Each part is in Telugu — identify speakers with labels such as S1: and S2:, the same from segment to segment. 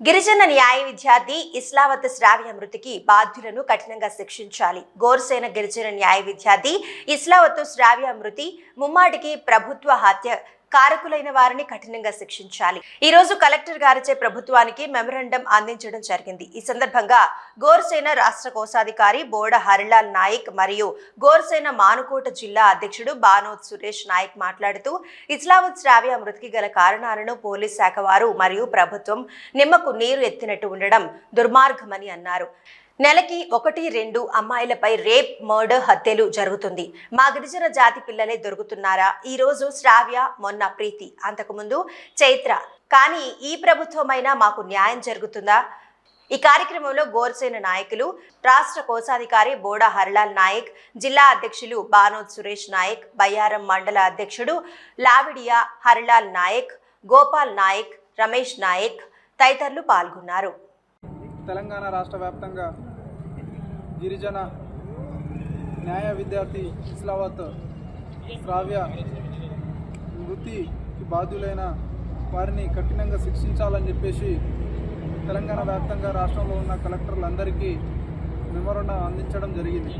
S1: గిరిజన న్యాయ విద్యార్థి ఇస్లావత్ శ్రావ్య మృతికి బాధ్యులను కఠినంగా శిక్షించాలి. గోర్సేన గిరిజన న్యాయ విద్యార్థి ఇస్లావత్ శ్రావ్య మృతి ముమ్మాటికి ప్రభుత్వ హత్య కారకులైన వారిని కఠినంగా శిక్షించాలి. ఈ రోజు కలెక్టర్ గారిచే ప్రభుత్వానికి మెమరాండం అందించడం జరిగింది. ఈ సందర్భంగా గోర్సేన రాష్ట్ర కోశాధికారి బోడ హరిలాల్ నాయక్ మరియు గోర్సేన మానుకోట జిల్లా అధ్యక్షుడు బానోద్ సురేష్ నాయక్ మాట్లాడుతూ ఇస్లామత్ శ్రావ్య మృతికి గల కారణాలను పోలీస్ శాఖ వారు మరియు ప్రభుత్వం నిమ్మకు నీరు ఎత్తినట్టు ఉండడం దుర్మార్గమని అన్నారు. నెలకి ఒకటి రెండు అమ్మాయిలపై రేప్ మర్డర్ హత్యలు జరుగుతుంది. మా గిరిజన జాతి పిల్లలే దొరుకుతున్నారా? ఈరోజు శ్రావ్య మొన్న ప్రీతి. అంతకుముందు చైత్ర. కానీ ఈ ప్రభుత్వమైనా మాకు న్యాయం జరుగుతుందా? ఈ కార్యక్రమంలో గోర్సేన నాయకులు రాష్ట్ర కోశాధికారి బోడా హరిలాల్ నాయక్ జిల్లా అధ్యక్షులు బానోద్ సురేష్ నాయక్ బయ్యారం మండల అధ్యక్షుడు లావిడియా హరిలాల్ నాయక్ గోపాల్ నాయక్ రమేష్ నాయక్ తదితరులు పాల్గొన్నారు.
S2: తెలంగాణ రాష్ట్ర వ్యాప్తంగా గిరిజన న్యాయ విద్యార్థి ఇస్లావత్ శ్రావ్య మృతికి బాధ్యులైన వారిని కఠినంగా శిక్షించాలని చెప్పేసి తెలంగాణ వ్యాప్తంగా రాష్ట్రంలో ఉన్న కలెక్టర్లందరికీ మెమోరండం అందించడం జరిగింది.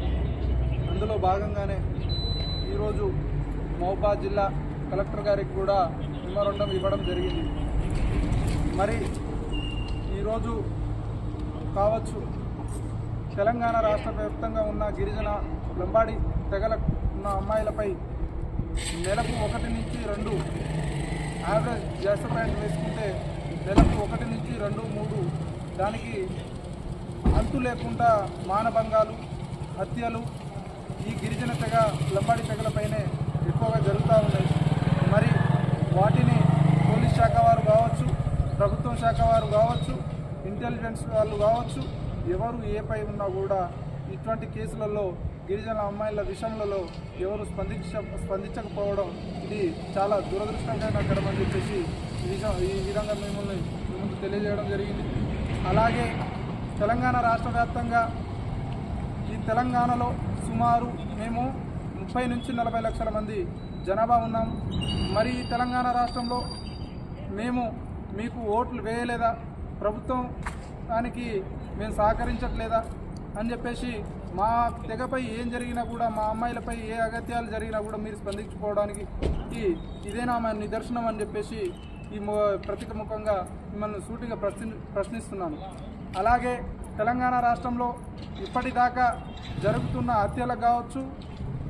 S2: అందులో భాగంగానే ఈరోజు మహబాద్ జిల్లా కలెక్టర్ గారికి కూడా మెమోరండం ఇవ్వడం జరిగింది. మరి ఈరోజు కావచ్చు తెలంగాణ రాష్ట్ర వ్యాప్తంగా ఉన్న గిరిజన లంబాడి తెగల ఉన్న అమ్మాయిలపై నెలకు ఒకటి నుంచి రెండు యావరేజ్ జస్ట్ ప్యాంట్ వేసుకుంటే నెలకు ఒకటి నుంచి రెండు మూడు దానికి అంతు లేకుండా మానభంగాలు హత్యలు ఈ గిరిజన తెగ లంబాడి తెగలపైనే ఎక్కువగా జరుగుతూ ఉన్నాయి. మరి వాటిని పోలీస్ శాఖ వారు కావచ్చు ప్రభుత్వం శాఖ వారు కావచ్చు ఇంటెలిజెన్స్ వాళ్ళు కావచ్చు ఎవరు ఏ పై ఉన్నా కూడా ఇటువంటి కేసులలో గిరిజన అమ్మాయిల విషయంలో ఎవరు స్పందించ స్పందించకపోవడం ఇది చాలా దురదృష్టకరమని చెప్పేసి ఈ విషయం ఈ విధంగా మిమ్మల్ని ముందు తెలియజేయడం జరిగింది. అలాగే తెలంగాణ రాష్ట్ర వ్యాప్తంగా ఈ తెలంగాణలో సుమారు మేము ముప్పై నుంచి నలభై లక్షల మంది జనాభా ఉన్నాం. మరి ఈ తెలంగాణ రాష్ట్రంలో మేము మీకు ఓట్లు వేయలేదా? ప్రభుత్వం దానికి మేము సహకరించట్లేదా అని చెప్పేసి మా తెగపై ఏం జరిగినా కూడా మా అమ్మాయిలపై ఏ అగత్యాలు జరిగినా కూడా మీరు స్పందించుకోవడానికి ఈ ఇదేనా మా నిదర్శనం అని చెప్పేసి ఈ ము- ముఖంగా మిమ్మల్ని సూటిగా ప్రశ్ని ప్రశ్నిస్తున్నాను. అలాగే తెలంగాణ రాష్ట్రంలో ఇప్పటిదాకా జరుగుతున్న హత్యలకు కావచ్చు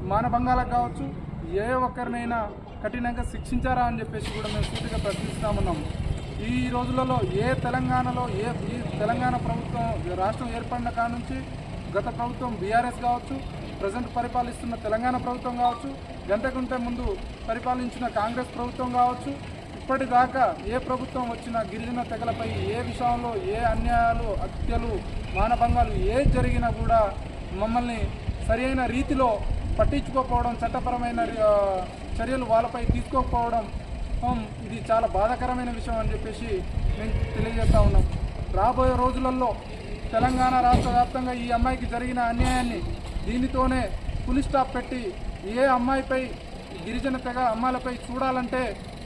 S2: మానభంగాలకు కావచ్చు ఏ ఒక్కరినైనా కఠినంగా శిక్షించారా అని చెప్పేసి కూడా మేము సూటిగా ప్రశ్నిస్తామన్నాము ఈ రోజులలో ఏ తెలంగాణలో ఏ ఈ తెలంగాణ ప్రభుత్వం రాష్ట్రం ఏర్పడిన కాడ నుంచి గత ప్రభుత్వం బీఆర్ఎస్ కావచ్చు ప్రజెంట్ పరిపాలిస్తున్న తెలంగాణ ప్రభుత్వం కావచ్చు గంటకుంటే ముందు పరిపాలించిన కాంగ్రెస్ ప్రభుత్వం కావచ్చు ఇప్పటిదాకా ఏ ప్రభుత్వం వచ్చినా గిరిజన తెగలపై ఏ విషయంలో ఏ అన్యాయాలు హత్యలు మానభంగాలు ఏ జరిగినా కూడా మమ్మల్ని సరైన రీతిలో పట్టించుకోకపోవడం చట్టపరమైన చర్యలు వాళ్ళపై తీసుకోకపోవడం ఇది చాలా బాధాకరమైన విషయం అని చెప్పేసి మేము తెలియజేస్తా ఉన్నాం. రాబోయే రోజులలో తెలంగాణ రాష్ట్ర వ్యాప్తంగా ఈ అమ్మాయికి జరిగిన అన్యాయాన్ని దీనితోనే పులి స్టాప్ పెట్టి ఏ అమ్మాయిపై గిరిజన తెగ అమ్మాయిలపై చూడాలంటే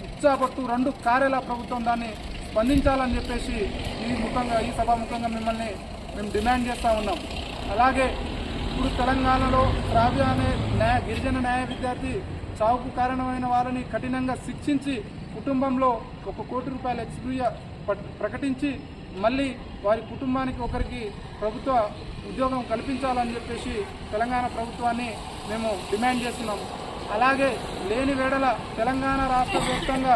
S2: ఇచ్చాపట్టు రెండు కార్యాల ప్రభుత్వం దాన్ని స్పందించాలని చెప్పేసి ఈ ముఖంగా ఈ సభాముఖంగా మిమ్మల్ని మేము డిమాండ్ చేస్తూ ఉన్నాం. అలాగే ఇప్పుడు తెలంగాణలో శ్రావ్య అనే న్యాయ గిరిజన న్యాయ విద్యార్థి చావుకు కారణమైన వారిని కఠినంగా శిక్షించి కుటుంబంలో ఒక కోటి రూపాయల ఎక్స్క్రూయ ప్రకటించి మళ్ళీ వారి కుటుంబానికి ఒకరికి ప్రభుత్వ ఉద్యోగం కల్పించాలని చెప్పేసి తెలంగాణ ప్రభుత్వాన్ని మేము డిమాండ్ చేస్తున్నాము అలాగే లేని వేడల తెలంగాణ రాష్ట్ర వ్యాప్తంగా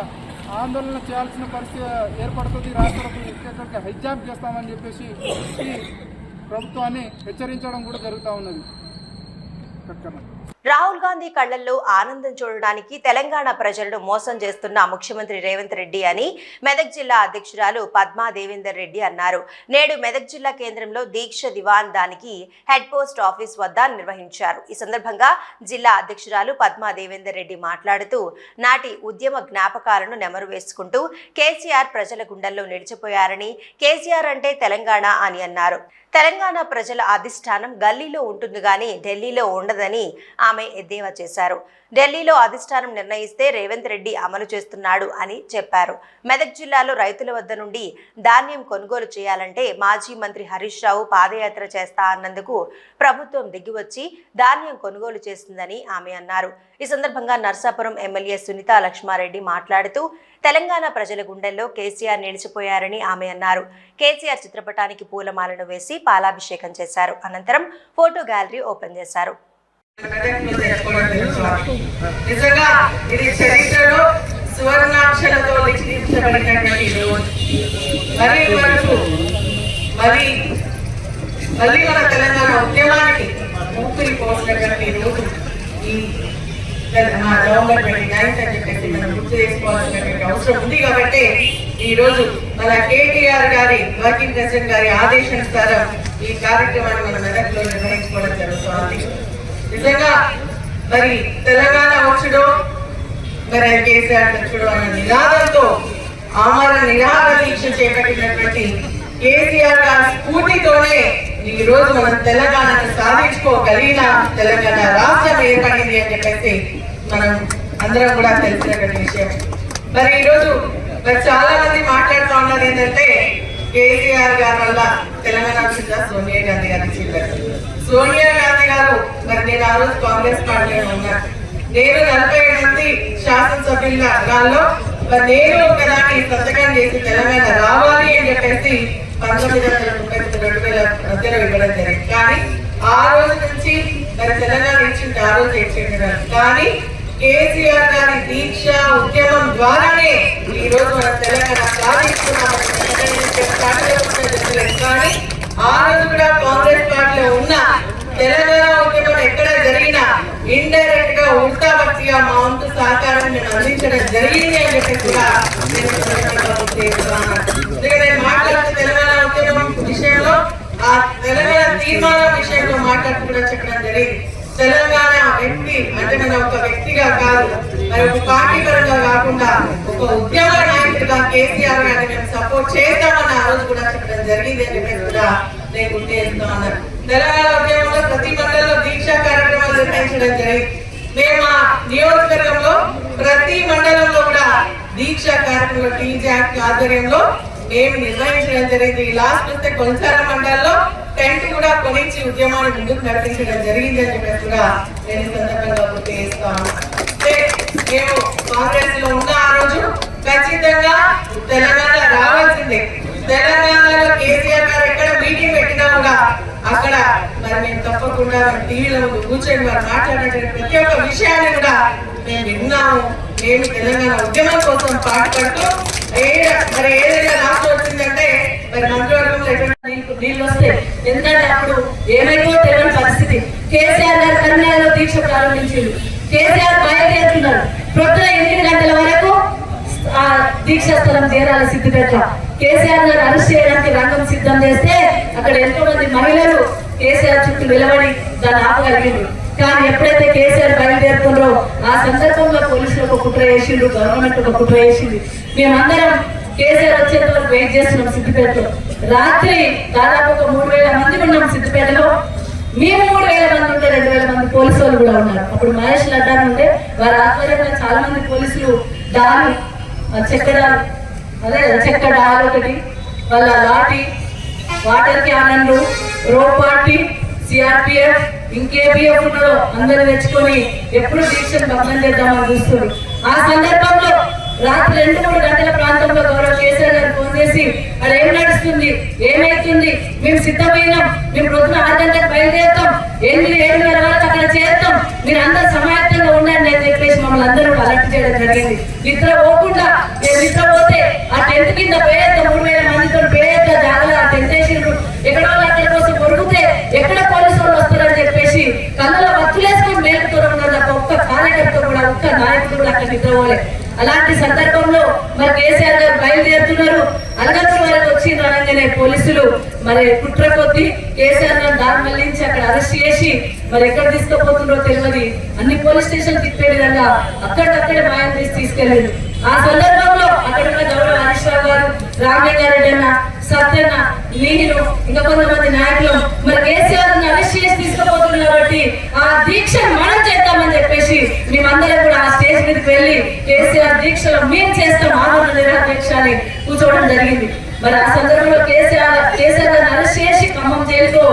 S2: ఆందోళన చేయాల్సిన పరిస్థితి ఏర్పడుతుంది. రాష్ట్రకు ఎక్కడికి హైజాక్ చేస్తామని చెప్పేసి ప్రభుత్వాన్ని హెచ్చరించడం కూడా జరుగుతూ ఉన్నది. ఖచ్చితంగా
S1: రాహుల్ గాంధీ కళ్ళల్లో ఆనందం చూడడానికి తెలంగాణ ప్రజలను మోసం చేస్తున్న ముఖ్యమంత్రి రేవంత్ రెడ్డి అని మెదక్ జిల్లా అధ్యక్షురాలు పద్మా దేవేందర్ రెడ్డి అన్నారు. నేడు మెదక్ జిల్లా కేంద్రంలో దీక్ష దివాన్ దానికి హెడ్ పోస్ట్ ఆఫీస్ వద్ద నిర్వహించారు. ఈ సందర్భంగా జిల్లా అధ్యక్షురాలు పద్మా దేవేందర్ రెడ్డి మాట్లాడుతూ నాటి ఉద్యమ జ్ఞాపకాలను నెమరు వేసుకుంటూ కేసీఆర్ ప్రజల గుండెల్లో నిలిచిపోయారని కేసీఆర్ అంటే తెలంగాణ అని అన్నారు. తెలంగాణ ప్రజల అధిష్టానం గల్లీలో ఉంటుంది కానీ ఢిల్లీలో ఉండదని ఆమె ఆమె ఎద్దేవా చేశారు. ఢిల్లీలో అధిష్టానం నిర్ణయిస్తే రేవంత్ రెడ్డి అమలు చేస్తున్నాడు అని చెప్పారు. మెదక్ జిల్లాలో రైతుల వద్ద నుండి ధాన్యం కొనుగోలు చేయాలంటే మాజీ మంత్రి హరీష్ రావు పాదయాత్ర చేస్తా అన్నందుకు ప్రభుత్వం దిగివచ్చి ధాన్యం కొనుగోలు చేస్తుందని ఆమె అన్నారు. ఈ సందర్భంగా నర్సాపురం ఎమ్మెల్యే సునీత లక్ష్మారెడ్డి మాట్లాడుతూ తెలంగాణ ప్రజల గుండెల్లో కేసీఆర్ నిలిచిపోయారని ఆమె అన్నారు. కేసీఆర్ చిత్రపటానికి పూలమాలను వేసి పాలాభిషేకం చేశారు. అనంతరం ఫోటో గ్యాలరీ ఓపెన్ చేశారు.
S3: మరి మన తెలంగాణ ఉద్యమానికి ఊపిరి పోసినటువంటి రోజు ఈ మా నవంబర్ ట్వంటీ నైన్త్ అని చెప్పేసి మనం గుర్తు చేసుకోవాల్సినటువంటి అవసరం ఉంది కాబట్టి ఈ రోజు మన కేటీఆర్ గారి వర్కింగ్ ప్రెసిడెంట్ గారి ఆదేశానుసారం ఈ కార్యక్రమాన్ని మన మెదక్లో నిర్వహించుకోవడం జరుగుతుంది. నిజంగా మరి తెలంగాణ వచ్చుడు మరి కేసీఆర్ వచ్చుడు అనే నినాదంతో ఆమర నిరాహార దీక్ష చేపట్టినటువంటి కేసీఆర్ గారి స్ఫూర్తితోనే ఈ రోజు మనం తెలంగాణ సాధించుకోగలిగిన తెలంగాణ రాష్ట్రం ఏర్పడింది అని చెప్పేసి మనం అందరం కూడా తెలిసినటువంటి విషయం. మరి ఈరోజు మరి చాలా మంది మాట్లాడుతూ ఉన్నారు ఏంటంటే కేసీఆర్ గారి వల్ల తెలంగాణ వచ్చిందా? సోనియా గాంధీ గారి వచ్చిందా? సోనియా గాంధీ గారు మరి నేను ఆ రోజు కాంగ్రెస్ పార్టీలో ఉన్నా. నేను నలభై ఏడు మంది శాసనసభ్యుల గాల్లో మరి నేను ఒకదాన్ని సంతకం చేసి తెలంగాణ రావాలి అని చెప్పేసి పంతొమ్మిది వందల ముప్పై రెండు వేల మధ్యలో ఇవ్వడం జరిగింది. కానీ ఆ రోజు నుంచి మన తెలంగాణ ఇచ్చింది ఆ రోజు ఇచ్చింది కానీ కేసీఆర్ గారి దీక్ష ఉద్యమం ద్వారానే ఈ రోజు మన తెలంగాణ సాధిస్తున్నాం కానీ ఆ రోజు కూడా కాంగ్రెస్ పార్టీలో ఉన్న తెలంగాణ ఉద్యమం ఎక్కడ జరిగినా ఇండైరెక్ట్గా ఉల్టా భక్తిగా మా వంతు సహకారం నేను అందించడం జరిగింది అని చెప్పి కూడా నేను మాట్లాడుతున్న తెలంగాణ ఉద్యమం విషయంలో ఆ తెలంగాణ తీర్మానం విషయంలో కూడా చెప్పడం జరిగింది. తెలంగాణ వ్యక్తి అంటే మన ఒక వ్యక్తిగా కాదు మరి ఒక పార్టీ పరంగా కాకుండా ఒక ఉద్యమ నాయకుడిగా కేసీఆర్ గారిని మేము సపోర్ట్ చేస్తామని ఆ రోజు కూడా చెప్పడం జరిగింది అని చెప్పి కూడా నేను గుర్తు చేస్తా ఉన్నాను తెలంగాణ ఉద్యమంలో ప్రతి మండలంలో దీక్షా కార్యక్రమాలు నిర్వహించడం జరిగింది. మేము మా నియోజకవర్గంలో ప్రతి మండలంలో కూడా దీక్షా కార్యక్రమంలో టీ ఆధ్వర్యంలో మేము నిర్వహించడం జరిగింది? లాస్ట్ వస్తే కొనసాల మండలంలో టెంట్ కూడా కొనిచ్చి ఉద్యమాన్ని ముందుకు నడిపించడం జరిగింది అని చెప్పేసి నేను సందర్భంగా గుర్తు చేస్తాను. మేము కాంగ్రెస్లో ఉన్న ఆ రోజు ఖచ్చితంగా తెలంగాణ రావాల్సిందే. తెలంగాణలో కేసీఆర్ గారు ఎక్కడ మీటింగ్ పెట్టినా కూడా అక్కడ మరి మేము తప్పకుండా టీవీలో కూర్చొని వారు మాట్లాడేటువంటి ప్రతి ఒక్క విషయాన్ని కూడా మేము విన్నాము. మేము తెలంగాణ ఉద్యమం కోసం పాటుపడుతూ మరి ఏదైనా రాష్ట్రం వచ్చిందంటే మరి మంత్రివర్గంలో ఎటువంటి నీళ్ళు- ఎందుకంటే అప్పుడు ఏమైందో తెలియని పరిస్థితి. కేసీఆర్ గారు కన్యాలో దీక్ష ప్రారంభించారు కేసీఆర్ బయలుదేరుతున్నారు. ప్రొద్దున ఎనిమిది గంటల వరకు ఆ దీక్షా స్థలం చేరాలి సిద్ధిపేట కేసీఆర్ గారు అరెస్ట్ చేయడానికి రంగం సిద్ధం చేస్తే అక్కడ ఎంతో మంది మహిళలు కేసీఆర్ చుట్టూ నిలబడి దాన్ని ఆపగలిగింది కానీ ఎప్పుడైతే కేసీఆర్ బయలుదేరుతుండ్రో ఆ సందర్భంలో పోలీసులు ఒక కుట్ర చేసిండ్రు గవర్నమెంట్ ఒక కుట్ర చేసింది మేమందరం కేసీఆర్ వచ్చేంత వరకు వెయిట్ చేస్తున్నాం సిద్దిపేటలో. రాత్రి దాదాపు ఒక మూడు వేల మంది ఉన్నాం సిద్దిపేటలో. మేము మూడు వేల మంది ఉంటే రెండు వేల మంది పోలీసు వాళ్ళు కూడా ఉన్నారు. అప్పుడు మహేష్ లడ్డా ఉంటే వారి ఆధ్వర్యంలో చాలా మంది పోలీసులు దాని చెక్కడాలు అదే చెక్క డాలు ఒకటి వాళ్ళ లాటి వాటర్ క్యానన్లు రోడ్ పార్టీ సిఆర్పిఎఫ్ ఇంకేపీఎఫ్ ఉన్నదో అందరూ తెచ్చుకొని ఎప్పుడు దీక్షను భగ్నం చేద్దామని చూస్తుంది. ఆ సందర్భంలో రాత్రి రెండు మూడు గంటల ప్రాంతంలో గౌరవ కేసీఆర్ గారు ఫోన్ చేసి అది ఏం నడుస్తుంది? ఏమైతుంది? మేము సిద్ధమైనాం. మేము ప్రొద్దున ఆరు గంటలకు బయలుదేరుతాం. ఎనిమిది ఏడున్నర వరకు అక్కడ చేస్తాం మీరు అందరూ సమాయత్తంగా ఉండండి అని చెప్పేసి మమ్మల్ని అందరూ అలర్ట్ చేయడం జరిగింది. నిద్ర పోకుండా మేము నిద్ర పోతే ఆ టెన్త్ కింద పోయేస్తాం మూడు వేల మందితో పేద జాగ్రత్త ఆ టెంట్ వేసిండ్రు ఎక్కడో వాళ్ళు అక్కడ కోసం కొరిగితే ఎక్కడ పోలీసు వాళ్ళు వస్తారని చెప్పేసి కళ్ళలో వత్తులేసుకొని మేలుతో ఉన్నారు తప్ప ఒక్క కార్యకర్త కూడా ఒక్క నాయకుడు అలాంటి సందర్భంలో మరి కేసీఆర్ గారు బయలుదేరుతున్నారు. అనంతపురం వారికి వచ్చి అనగానే పోలీసులు మరి కుట్ర కొద్ది కేసీఆర్ గారు దారి మళ్ళించి అక్కడ అరెస్ట్ చేసి మరి ఎక్కడ తీసుకుపోతుండో తెలియదు అన్ని పోలీస్ స్టేషన్ తిప్పే విధంగా అక్కడికక్కడే మాయం చేసి తీసుకెళ్ళారు ఆ సందర్భంలో అక్కడ ఉన్న గౌరవ హరీష్ రావు గారు రామలింగారెడ్డి అన్న సత్యన్న నేను ఇంకా కొంతమంది నాయకులు మరి కేసీఆర్ అరెస్ట్ చేసి తీసుకుపోతున్నారు కాబట్టి ఆ దీక్ష మనం చేద్దాం
S4: మేమందరం కూడా ఆ స్టేజ్ మీదకి వెళ్ళి కేసీఆర్ దీక్షలో మేము చేస్తాం ఆందోళన నిరాహార అని కూర్చోవడం జరిగింది. మరి ఆ సందర్భంలో కేసీఆర్ కేసీఆర్ గారిని అరెస్ట్ చేసి ఖమ్మం జైలుకో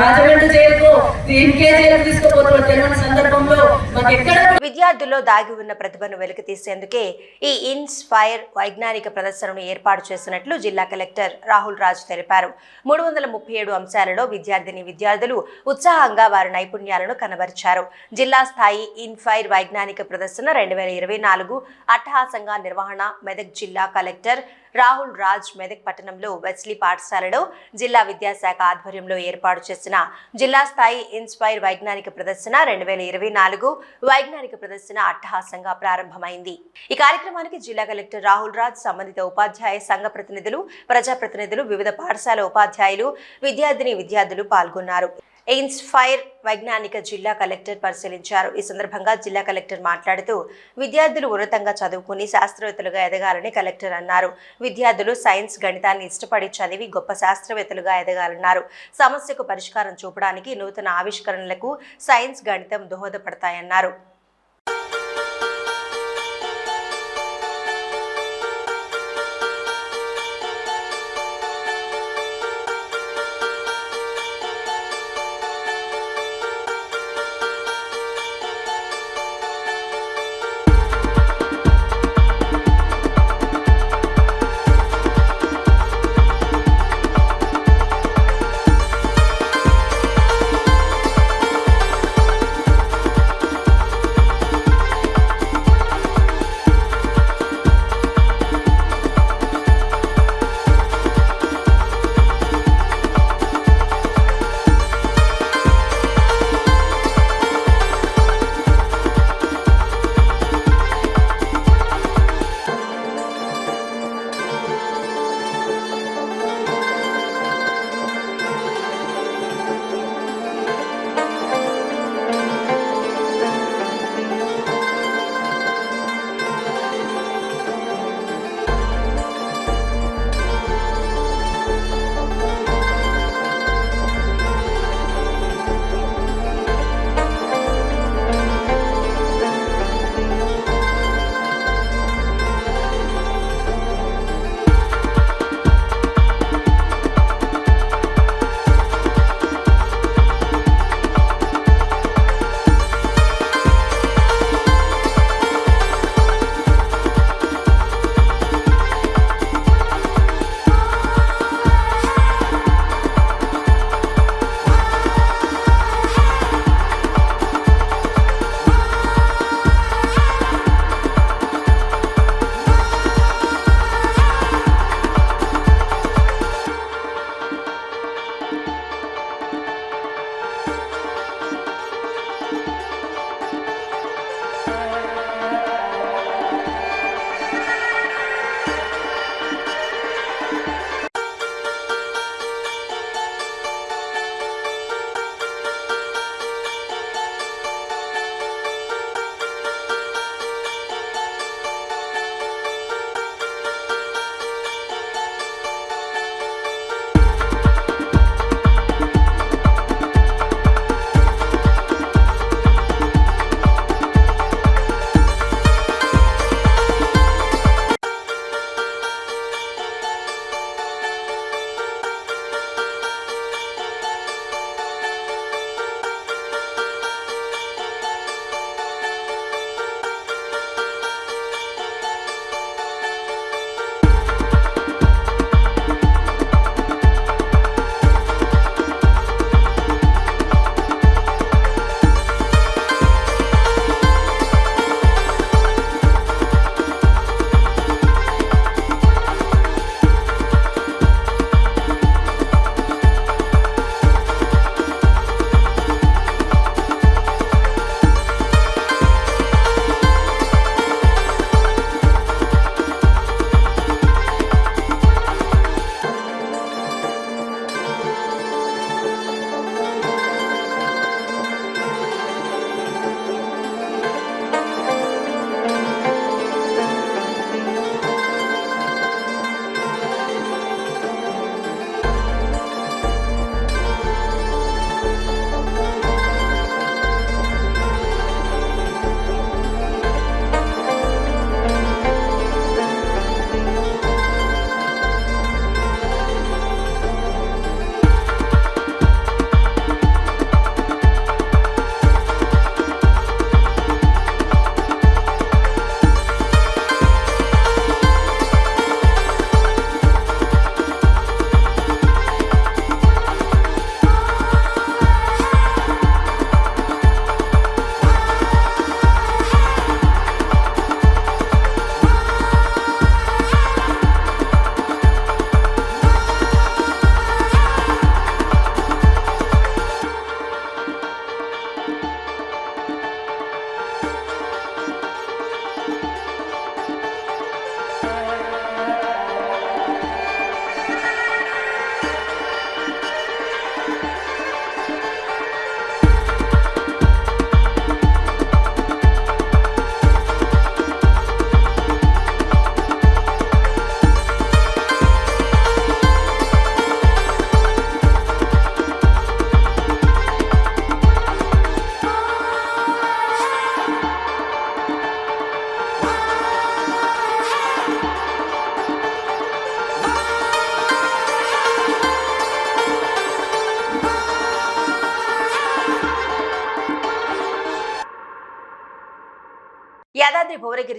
S4: రాజమండ్రి జైలుకో ఇంకే జైలుకు తీసుకుపోతున్న తెలియని సందర్భంలో మాకు ఎక్కడ
S1: విద్యార్థుల్లో దాగి ఉన్న ప్రతిభను వెలికి తీసేందుకే ఈ ఇన్స్పైర్ వైజ్ఞానిక ప్రదర్శనను ఏర్పాటు చేసినట్లు జిల్లా కలెక్టర్ రాహుల్ రాజు తెలిపారు. మూడు వందల ముప్పై ఏడు అంశాలలో విద్యార్థిని విద్యార్థులు ఉత్సాహంగా వారి నైపుణ్యాలను కనబరిచారు. జిల్లా స్థాయి ఇన్ఫైర్ వైజ్ఞానిక ప్రదర్శన రెండు వేల ఇరవై నాలుగు అట్టహాసంగా నిర్వహణ మెదక్ జిల్లా కలెక్టర్ రాహుల్ రాజ్ మెదక్ పట్టణంలో వెస్లీ పాఠశాలలో జిల్లా విద్యాశాఖ ఆధ్వర్యంలో ఏర్పాటు చేసిన జిల్లా స్థాయి ఇన్స్పైర్ వైజ్ఞానిక ప్రదర్శన రెండు వేల ఇరవై నాలుగు వైజ్ఞానిక ప్రదర్శన అట్టహాసంగా ప్రారంభమైంది. ఈ కార్యక్రమానికి జిల్లా కలెక్టర్ రాహుల్ రాజ్ సంబంధిత ఉపాధ్యాయ సంఘ ప్రతినిధులు ప్రజాప్రతినిధులు వివిధ పాఠశాల ఉపాధ్యాయులు విద్యార్థిని విద్యార్థులు పాల్గొన్నారు. ఇన్స్పైర్ వైజ్ఞానిక జిల్లా కలెక్టర్ పరిశీలించారు. ఈ సందర్భంగా జిల్లా కలెక్టర్ మాట్లాడుతూ విద్యార్థులు ఉన్నతంగా చదువుకుని శాస్త్రవేత్తలుగా ఎదగాలని కలెక్టర్ అన్నారు. విద్యార్థులు సైన్స్ గణితాన్ని ఇష్టపడి చదివి గొప్ప శాస్త్రవేత్తలుగా ఎదగాలన్నారు. సమస్యకు పరిష్కారం చూపడానికి నూతన ఆవిష్కరణలకు సైన్స్ గణితం దోహదపడతాయన్నారు.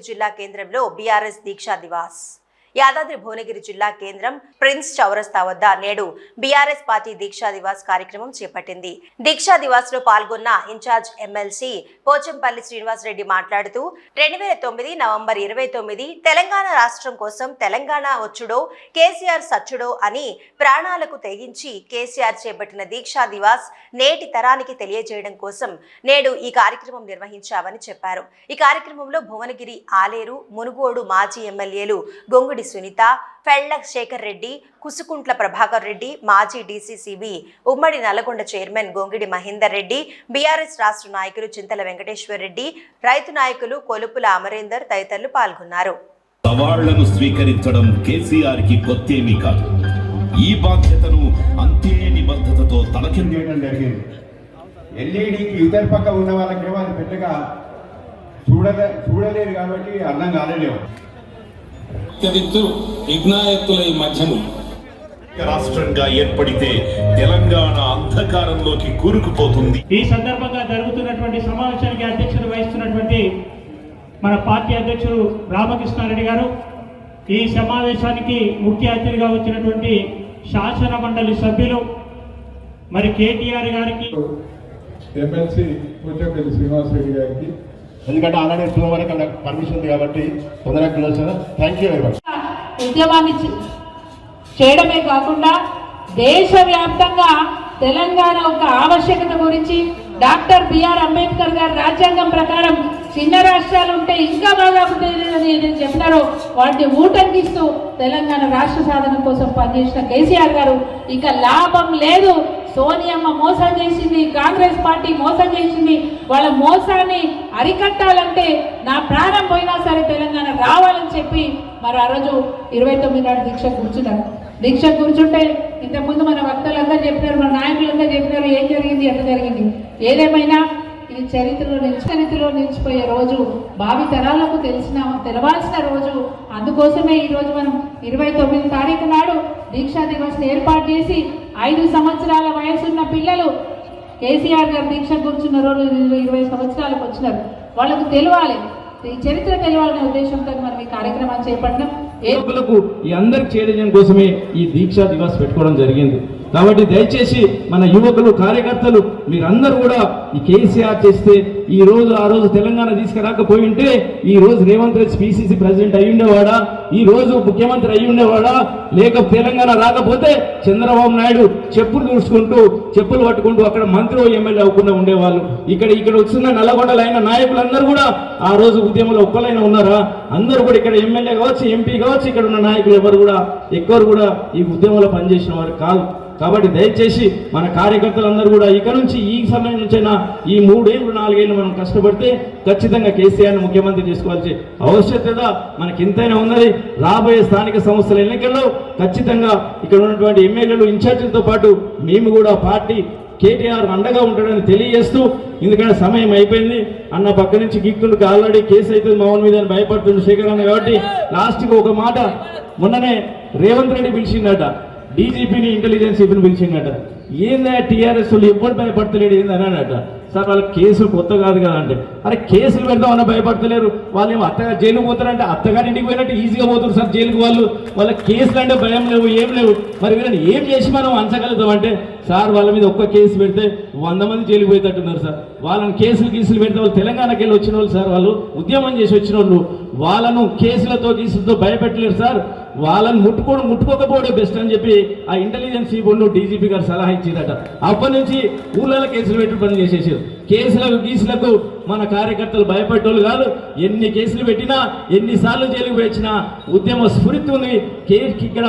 S1: జిల్లా కేంద్రంలో బీఆర్ఎస్ దీక్షా దివాస్. యాదాద్రి భువనగిరి జిల్లా కేంద్రం ప్రిన్స్ చౌరస్తా వద్ద నేడు బీఆర్ఎస్ పార్టీ దీక్షా దివాస్ కార్యక్రమం చేపట్టింది. దీక్షా దివాస్లో పాల్గొన్న ఇన్ఛార్జ్ ఎమ్మెల్సీ పోచంపల్లి శ్రీనివాస్ రెడ్డి మాట్లాడుతూ రెండు వేల తొమ్మిది నవంబర్ ఇరవై తొమ్మిది తెలంగాణ రాష్ట్రం కోసం తెలంగాణ వచ్చుడో కేసీఆర్ సచ్చుడో అని ప్రాణాలకు తెగించి కేసీఆర్ చేపట్టిన దీక్షా దివాస్ నేటి తరానికి తెలియజేయడం కోసం నేడు ఈ కార్యక్రమం నిర్వహించామని చెప్పారు. ఈ కార్యక్రమంలో భువనగిరి ఆలేరు మునుగోడు మాజీ ఎమ్మెల్యేలు గొంగుడి సునీత ఫెళ్ళ శేఖర్ రెడ్డి కుసుకుంట్ల ప్రభాకర్ రెడ్డి మాజీ డీసీసీబీ ఉమ్మడి నల్గొండ చైర్మన్ గొంగిడి మహేందర్ రెడ్డి బీఆర్ఎస్ రాష్ట్ర నాయకులు చింతల వెంకటేశ్వర్ రెడ్డి రైతు నాయకులు కొలుపుల అమరేందర్ తదితరులు పాల్గొన్నారు.
S5: సవాళ్ళను స్వీకరించడం కేసీఆర్కి కొత్తేమీ కాదు. ఈ బాధ్యతను అంతే నిబద్ధతతో తలకిందు
S6: చేయడం జరిగింది ఎల్ఈడికి యువతల పక్క ఉన్న వాళ్ళకేమో అది పెద్దగా చూడలే చూడలేరు కాబట్టి అర్థం కాలేదేమో.
S7: విఘ్నాయత్తుల ఈ మధ్యము
S5: రాష్ట్రంగా ఏర్పడితే తెలంగాణ అంధకారంలోకి కూరుకుపోతుంది.
S8: ఈ సందర్భంగా జరుగుతున్నటువంటి సమావేశానికి అధ్యక్షత వహిస్తున్నటువంటి మన పార్టీ అధ్యక్షుడు రామకృష్ణారెడ్డి గారు ఈ సమావేశానికి ముఖ్య అతిథిగా వచ్చినటువంటి శాసన మండలి సభ్యులు మరి కేటీఆర్ గారికి
S6: ఎమ్మెల్సీ పూచపల్లి శ్రీనివాస్ రెడ్డి గారికి ఎందుకంటే ఆల్రెడీ టూ వరకు పర్మిషన్ ఉంది కాబట్టి తొందరగా close thank you very much
S9: ఉద్యమాన్ని చేయడమే కాకుండా దేశవ్యాప్తంగా తెలంగాణ ఒక ఆవశ్యకత గురించి డాక్టర్ బిఆర్ అంబేద్కర్ గారు రాజ్యాంగం ప్రకారం చిన్న రాష్ట్రాలు ఉంటే ఇంకా బాగా అభివృద్ధి అయ్యేదని ఏదైతే చెప్పినారో వాటిని ఊటంకిస్తూ తెలంగాణ రాష్ట్ర సాధన కోసం పనిచేసిన కేసీఆర్ గారు. ఇక లాభం లేదు. సోనియమ్మ మోసం చేసింది కాంగ్రెస్ పార్టీ మోసం చేసింది వాళ్ళ మోసాన్ని అరికట్టాలంటే నా ప్రాణం పోయినా సరే తెలంగాణ రావాలని చెప్పి మరి ఆ రోజు ఇరవై తొమ్మిది నాడు దీక్ష కూర్చున్నారు. దీక్ష కూర్చుంటే ఇంతకుముందు మన వక్తలందరూ చెప్పినారు మన నాయకులందరూ చెప్పినారు ఏం జరిగింది ఎంత జరిగింది. ఏదేమైనా ఇది చరిత్రలో నిలిచి చరిత్రలో నిలిచిపోయే రోజు భావి తరాలకు తెలిసిన తెలవాల్సిన రోజు. అందుకోసమే ఈరోజు మనం ఇరవై తొమ్మిది తారీఖు నాడు దీక్షా దివస్ ఏర్పాటు చేసి ఐదు సంవత్సరాల వయసున్న పిల్లలు కేసీఆర్ గారు దీక్ష కూర్చున్న రోజు ఇరవై- సంవత్సరాలకు వచ్చినారు. వాళ్ళకు తెలియాలి ఈ చరిత్ర తెలియాలనే ఉద్దేశంతో మనం ఈ కార్యక్రమాన్ని చేపట్టడం ఏ
S7: ఈ అందరికి చేయడం కోసమే ఈ దీక్షా దివాస్ పెట్టుకోవడం జరిగింది. కాబట్టి దయచేసి మన యువకులు కార్యకర్తలు మీరందరూ కూడా ఈ కేసీఆర్ చేస్తే ఈ రోజు ఆ రోజు తెలంగాణ తీసుకురాకపోయి ఉంటే ఈ రోజు రేవంత్ రెడ్డి పిసిసి ప్రెసిడెంట్ అయి ఉండేవాడా ఈ రోజు ముఖ్యమంత్రి అయి ఉండేవాడా లేక తెలంగాణ రాకపోతే చంద్రబాబు నాయుడు చెప్పులు చూసుకుంటూ చెప్పులు పట్టుకుంటూ అక్కడ మంత్రి ఎమ్మెల్యే అవ్వకుండా ఉండేవాళ్ళు. ఇక్కడ ఇక్కడ వచ్చిన నల్లగొండలైన నాయకులందరూ కూడా ఆ రోజు ఉద్యమంలో ఒక్కలైనా ఉన్నారా? అందరూ కూడా ఇక్కడ ఎమ్మెల్యే కావచ్చు ఎంపీ కావచ్చు ఇక్కడ ఉన్న నాయకులు ఎవరు కూడా ఎక్కువ కూడా ఈ ఉద్యమంలో పనిచేసిన వారు కాదు. కాబట్టి దయచేసి మన కార్యకర్తలందరూ కూడా ఇక నుంచి ఈ సమయం నుంచైనా ఈ మూడేళ్ళు నాలుగేళ్ళు మనం కష్టపడితే ఖచ్చితంగా కేసీఆర్ని ముఖ్యమంత్రి చేసుకోవాల్సి ఆవశ్యకత మనకి ఇంతైనా ఉన్నది. రాబోయే స్థానిక సంస్థల ఎన్నికల్లో ఖచ్చితంగా ఇక్కడ ఉన్నటువంటి ఎమ్మెల్యేలు ఇన్ఛార్జీలతో పాటు మేము కూడా పార్టీ కేటీఆర్ అండగా ఉంటాడని తెలియజేస్తూ ఎందుకంటే సమయం అయిపోయింది. అన్న పక్క నుంచి గీక్తుండకు ఆల్రెడీ కేసు అవుతుంది మౌన్ మీద అని భయపడుతుంది శేఖర్ అన్న కాబట్టి లాస్ట్కి ఒక మాట. మొన్ననే రేవంత్ రెడ్డి పిలిచిందట డీజీపీని ఇంటెలిజెన్స్ చీఫ్ని పిలిచిందట. ఏందా టీఆర్ఎస్ వాళ్ళు ఎప్పుడు భయపడతలేడు ఏంది అన్నాడట. సార్ వాళ్ళ కేసులు కొత్త కాదు కదా అంటే. అరే కేసులు పెడదామన్నా భయపడతలేరు. వాళ్ళు ఏమో అత్తగా జైలుకు పోతారంటే అత్తగారి ఇంటికి పోయినట్టు ఈజీగా పోతారు సార్ జైలుకు వాళ్ళు. వాళ్ళ కేసులు అంటే భయం లేవు ఏం లేవు. మరి వీళ్ళని ఏం చేసి మనం అంచగలుగుతాం అంటే సార్ వాళ్ళ మీద ఒక్క కేసు పెడితే వంద మంది జైలుకు పోయేటట్టున్నారు సార్. వాళ్ళని కేసులు గీసులు పెడితే వాళ్ళు తెలంగాణకి వెళ్ళి వచ్చిన వాళ్ళు సార్ వాళ్ళు. ఉద్యమం చేసి వచ్చిన వాళ్ళు వాళ్ళను కేసులతో గీసులతో భయపెట్టలేరు సార్. వాళ్ళని ముట్టుకోవడం ముట్టుకోకపోవడం బెస్ట్ అని చెప్పి ఆ ఇంటెలిజెన్స్ ఇవ్వండు డీజీపీ గారు సలహా ఇచ్చిందట అప్పటి నుంచి ఊళ్ళలో కేసులు పెట్టి పని చేసేసారు. కేసులకు గీసులకు మన కార్యకర్తలు భయపడేటోళ్ళు కాదు. ఎన్ని కేసులు పెట్టినా ఎన్నిసార్లు జైలుకు వచ్చినా ఉద్యమ స్ఫూర్తి ఉంది. ఇక్కడ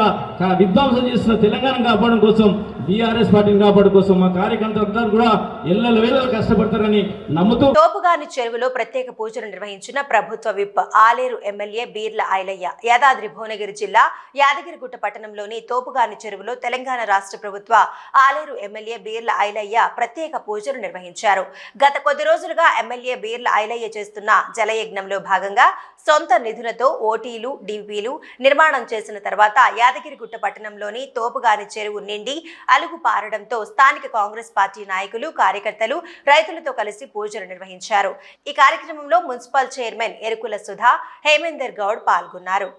S7: విధ్వంసం చేస్తున్న తెలంగాణ కాపాడడం కోసం బీఆర్ఎస్ పార్టీని కాపాడు కోసం మా కార్యకర్తలందరూ కూడా ఎల్లల వేళలు కష్టపడతారని నమ్ముతూ
S1: తోపుగాని చెరువులో ప్రత్యేక పూజలు నిర్వహించిన ప్రభుత్వ విప్ ఆలేరు ఎమ్మెల్యే బీర్ల ఐలయ్య యాదాద్రి భువనగిరి జిల్లా యాదగిరిగుట్ట పట్టణంలోని తోపుగాని చెరువులో తెలంగాణ రాష్ట్ర ప్రభుత్వ ఆలేరు ఎమ్మెల్యే బీర్ల ఐలయ్య ప్రత్యేక పూజలు నిర్వహించారు. గత కొద్ది రోజులుగా ఎమ్మెల్యే బీర్ల ఐలయ్య చేస్తున్న జలయజ్ఞంలో భాగంగా సొంత నిధులతో ఓటీలు డిపిలు నిర్మాణం చేసిన తర్వాత యాదగిరిగుట్ట పట్టణంలోని తోపుగాని చెరువు నిండి అలుగు పారడంతో స్థానిక కాంగ్రెస్ పార్టీ నాయకులు కార్యకర్తలు రైతులతో కలిసి పూజలు నిర్వహించారు. ఈ కార్యక్రమంలో మున్సిపల్ చైర్మన్ ఎరుకుల సుధా హేమేందర్ గౌడ్ పాల్గొన్నారు.